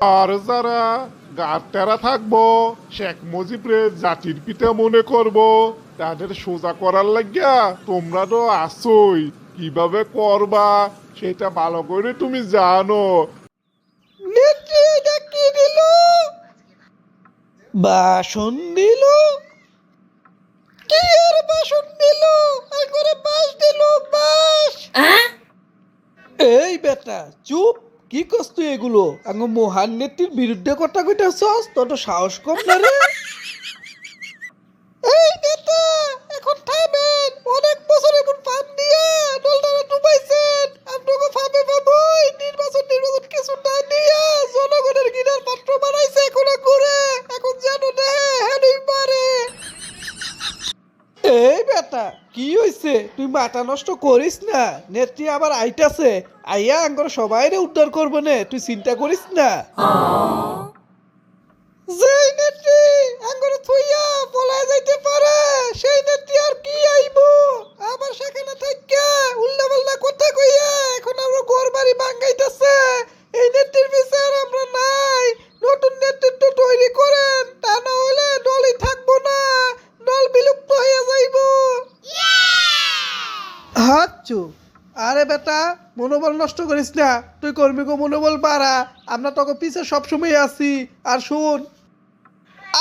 আর যারা গাড়তেরা থাকব শেখ মুজিবরে জাতির পিতা মনে করব তাদের সোজা করার লাগিয়া তোমরা তো আসোই কীভাবে করবা সেটা ভালো করে তুমি জানো। কি দিল? বাসন দিল? কি আর বাসন দিল? একবারে বাস দিল বাস এই বেটা চুপ। কি কস তুই এগুলো? মহান নেত্রীর বিরুদ্ধে কথা কইতে তোর তো সাহস কম না রে এই নেতা এখন থামেন অনেক বছর এখন ফার্ম দিয়া দলটারে ডুবাইছেন আপনাকে ফার্মে পাবই নির্বাচন নির্বাচন কিছু না দিয়া জনগণের গিনার পাত্র বানাইছে এখন ঘুরে এখন জানো না হেনই মারে এই বেটা কি হইছে তুই মাথা নষ্ট করিস না। নেত্রী আবার আইটাছে আইয়া আঙ্গর সবাইরে উদ্ধার করব নে। তুই চিন্তা করিস না যেই নেত্রী আঙ্গরে থুইয়া পলায় যাইতে পারে সেই নেত্রী আর কি আইবো আবার সেখানে থাইকা উল্টা পাল্টা কথা কইয়া এখন আমরা ঘর বাড়ি ভাঙ্গাইতেছে এই নেত্রীর বিচার আমরা নাই নতুন নেতৃত্ব তৈরি করেন তা না হলে দলই থাকব না দল বিলুপ্ত হয়ে যাইবো হাচ্ছু আরে বেটা মনোবল নষ্ট করিস না। তুই কর্মীকে মনোবল বাড়া। আমরা তোকে পিছে সবসময় আছি। আর শুন।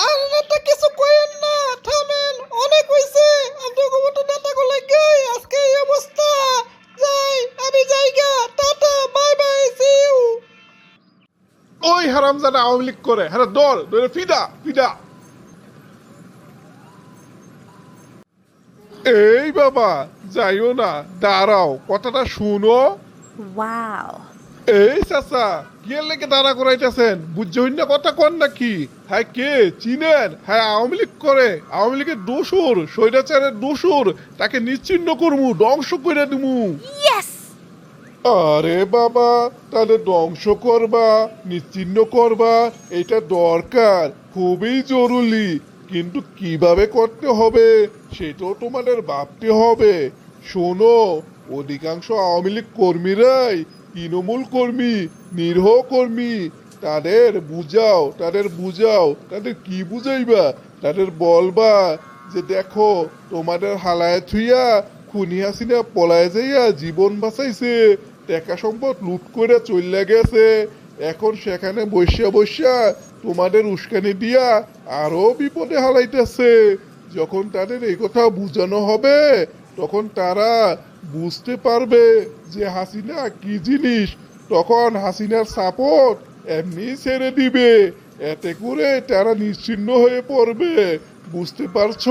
আর নেতা কিছু কইেন না। থামেন অনেক হইছে। আপনাকে মতো নেতা গুলো গাই আজকে এই অবস্থা। যাই আমি যাইগা tata bye bye see you ওই হারামজাদা আওয়ামী লীগ করে। হ্যাঁ দল ধরে ফিদা ফিদা। এই বাবা যাইও না দাঁড়াও কথাটা শুনো। Wow. এই চাচা কি লেগে দাঁড়া করাইতেছেন? বুঝছেন না কথা কন নাকি? হ্যাঁ কে? চিনেন? হ্যাঁ আওয়ামী লীগ করে। আওয়ামী লীগের দোসর স্বৈরাচারের দোসর তাকে নিশ্চিন্ন করমু ধ্বংস করে দিমু! আরে বাবা তাহলে ধ্বংস করবা নিশ্চিন্ন করবা এটা দরকার খুবই জরুরি। কিন্তু কীভাবে করতে হবে, সেটাও তোমাদের ভাবতে হবে। শোনো, অধিকাংশ আওয়ামী লীগ কর্মীরাই তৃণমূল কর্মী, নিরহ কর্মী। তাদের বুঝাও তাদের বুঝাও, তাদের কি বুঝাইবা? তাদের বলবা যে দেখো, তোমাদের হালায় থুইয়া খুনি হাসিনা পলায় যাইয়া জীবন বাঁচাইছে, টাকা সম্পদ লুট করে চলে গেছে। এখন সেখানে বসিয়া বসিয়া তোমাদের উস্কানি দিয়া আরও বিপদে হালাইতেছে। যখন তাদের এই কথা বুঝানো হবে তখন তারা বুঝতে পারবে যে হাসিনা কি জিনিস। তখন হাসিনার সাপোর্ট এমনি ছেড়ে দিবে। এতে করে তারা নিশ্চিন্ন হয়ে পড়বে। বুঝতে পারছ?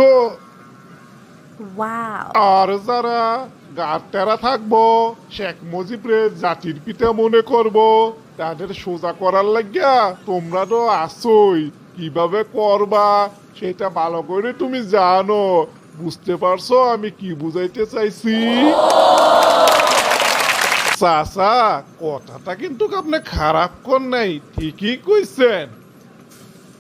আর যারা গাড়তেরা থাকব শেখ মুজিবরে জাতির পিতা মনে করব। তাদের সোজা করার লাগিয়া তোমরা তো আসোই কীভাবে করবা সেটা ভালো করে তুমি জানো। বুঝতে পারছ আমি কি বুঝাইতে চাইছি? চাচা, কথাটা কিন্তু আপনি খারাপ কর নাই, ঠিকই কইছেন।